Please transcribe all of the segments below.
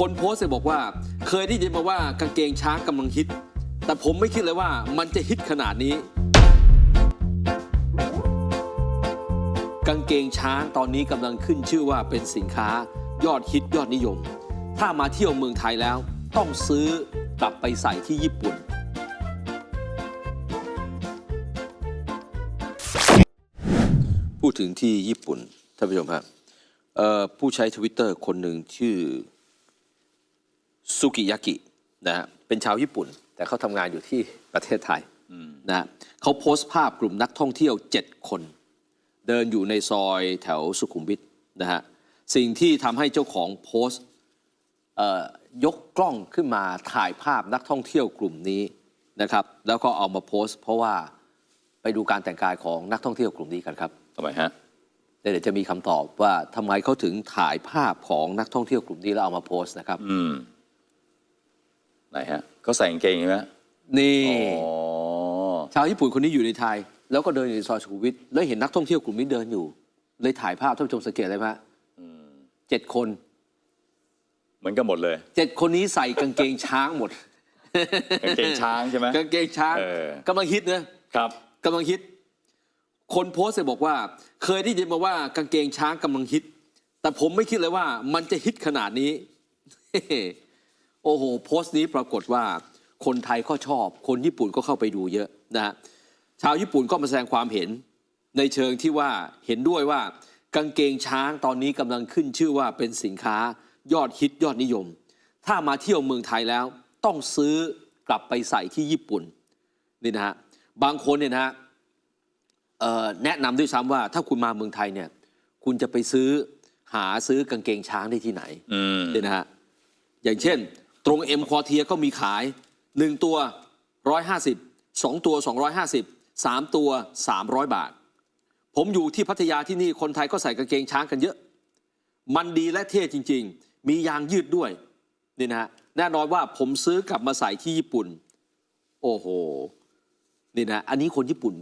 คนโพสต์เนี่ยบอกว่า เคยได้ยินมาว่ากางเกงช้างกำลังฮิต แต่ผมไม่คิดเลยว่ามันจะฮิตขนาดนี้ กางเกงช้างตอนนี้กำลังขึ้นชื่อว่าเป็นสินค้ายอดฮิตยอดนิยม ถ้ามาเที่ยวเมืองไทยแล้ว ต้องซื้อกลับไปใส่ที่ญี่ปุ่นพูดถึงที่ญี่ปุ่นท่านผู้ชมครับผู้ใช้ทวิตเตอร์คนหนึ่งชื่อ ซุกิยากินะฮะเป็นชาวญี่ปุ่น แต่เขาทำงานอยู่ที่ประเทศไทยนะฮะเขาโพสต์ภาพกลุ่มนักท่องเที่ยว 7 คน เดินอยู่ในซอยแถวสุขุมวิทนะฮะสิ่งที่ทำให้เจ้าของโพสต์เอ่อยกกล้องขึ้นมาถ่ายภาพนักท่องเที่ยวกลุ่มนี้นะครับ แล้วก็เอามาโพสต์ เพราะว่าไปดูการแต่งกายของนักท่องเที่ยวกลุ่มนี้กันครับทำไมฮะเดี๋ยวจะมีคำตอบว่าทำไมเขาถึงถ่ายภาพของนักท่องเที่ยวกลุ่มนี้แล้วเอามาโพสต์นะครับ อืม ไหนฮะเขาใส่กางเกงใช่ไหมนี่อ๋อชาวญี่ปุ่นคนนี้อยู่ในไทย แล้วก็เดินอยู่ในซอยสุขุมวิทแล้วเห็นนักท่องเที่ยวกลุ่มนี้เดินอยู่ เลยถ่ายภาพท่านผู้ชมสังเกตอะไรไหมฮะเจ็ดคน เหมือนกันหมดเลยเจ็ดคนนี้ใส่กางเกงช้างหมดกางเกงช้างใช่ไหมกางเกงช้างเออกำลังฮิตนะครับกำลังฮิต คนโพสต์เนี่ยบอกว่า เคยได้ยินมาว่ากางเกงช้างกำลังฮิต แต่ผมไม่คิดเลยว่ามันจะฮิตขนาดนี้ โอ้โหโพสต์นี้ปรากฏว่าคนไทยก็ชอบ คนญี่ปุ่นก็เข้าไปดูเยอะนะฮะชาวญี่ปุ่นก็มาแสดงความเห็นในเชิงที่ว่าเห็นด้วยว่ากางเกงช้างตอนนี้กำลังขึ้นชื่อว่าเป็นสินค้ายอดฮิตยอดนิยม ถ้ามาเที่ยวเมืองไทยแล้ว ต้องซื้อกลับไปใส่ที่ญี่ปุ่นนี่นะฮะบางคนเนี่ยนะฮะเอ่อแนะนำด้วยซ้ำว่าถ้าคุณมาเมืองไทยเนี่ยคุณจะไปซื้อหาซื้อกางเกงช้างได้ที่ไหนอืมเนี่ยนะฮะอย่างเช่น ตรงเอ็มควอเทียก็มีขาย 1 ตัว 150 2 ตัว 250 3 ตัว 300 บาท ผมอยู่ที่พัทยาที่นี่คนไทยก็ใส่กางเกงช้างกันเยอะ มันดีและเท่จริง ๆ มียางยืดด้วยนี่นะฮะแน่นอนว่าผมซื้อกลับมาใส่ที่ญี่ปุ่น โอ้โหนี่นะอันนี้คนญี่ปุ่น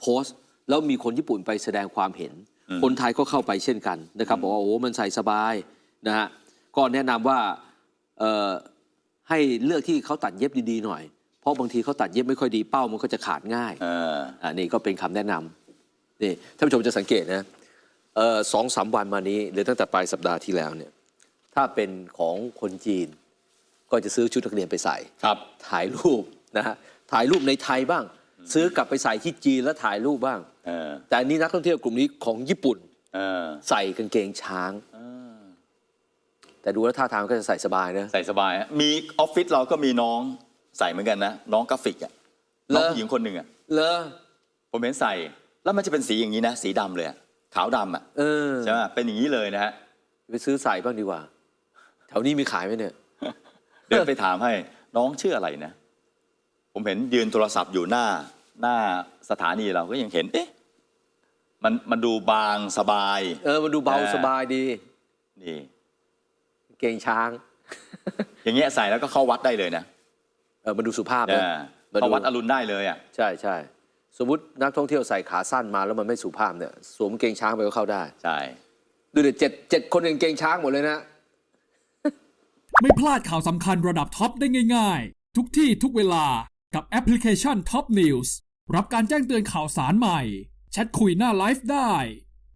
โพสต์แล้วมีคนญี่ปุ่นไปแสดงความเห็น คนไทยก็เข้าไปเช่นกันนะครับบอกว่าโอ้โหมันใส่สบายนะฮะก็แนะนำว่าเอ่อ ให้เลือกที่เขาตัดเย็บดีๆหน่อย เพราะบางทีเขาตัดเย็บไม่ค่อยดีเป้ามันก็จะขาดง่ายเอออ่านี่ก็เป็นคำแนะนำนี่ท่านผู้ชมจะสังเกตนะเอ่อสองสามวันมานี้หรือตั้งแต่ปลายสัปดาห์ที่แล้วเนี่ยถ้าเป็นของคนจีน ก็จะซื้อชุดนักเรียนไปใส่ครับ ถ่ายรูปนะฮะถ่ายรูปในไทยบ้าง ซื้อกลับไปใส่ที่จีนแล้วถ่ายรูปบ้างเออแต่อันนี้นักท่องเที่ยวกลุ่มนี้ของญี่ปุ่นเออใส่กางเกงช้าง แต่ดูแล้วท่าทางก็จะใส่สบายนะ ใส่สบายอะมีออฟฟิศเราก็มีน้องใส่เหมือนกันนะ น้องกราฟิกอะเหรอน้องผู้หญิงคนหนึ่งอะเลอผมเห็นใส่แล้วมันจะเป็นสีอย่างนี้นะ สีดำเลยอะขาวดำอะเออใช่ไหมเป็นอย่างนี้เลยนะฮะไปซื้อใส่บ้างดีกว่า แถวนี้มีขายไหมเนี่ย เดินไปถามให้น้องชื่ออะไรนะ ผมเห็นยืนโทรศัพท์อยู่หน้าหน้าสถานีเราก็ยังเห็น เอ๊ะมันมันดูบางสบาย เออมันดูเบาเออ สบายดี นี่ เกงช้าง อย่างเงี้ยใส่แล้วก็เข้าวัดได้เลยนะเออมันดูสุภาพเอนะอมาดู เข้าวัดอรุณได้เลยอะใช่ใช่สมมตินักท่องเที่ยวใส่ขาสั้นมาแล้วมันไม่สุภาพเนี่ยสวมเกงช้างไปก็เข้าได้ ใช่ ดูเด็ดเจ็ดเจ็ดคนเป็นเกงช้างหมดเลยนะ ไม่พลาดข่าวสำคัญระดับท็อปได้ง่าย ๆ ทุกที่ทุกเวลากับแอปพลิเคชัน Top News รับการแจ้งเตือนข่าวสารใหม่ แชทคุยหน้าไลฟ์ได้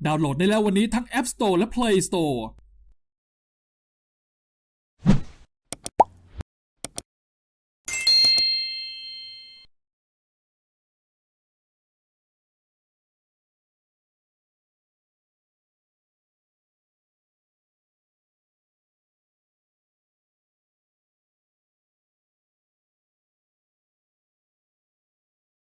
ดาวน์โหลดได้แล้ววันนี้ทั้ง App Store และ Play Store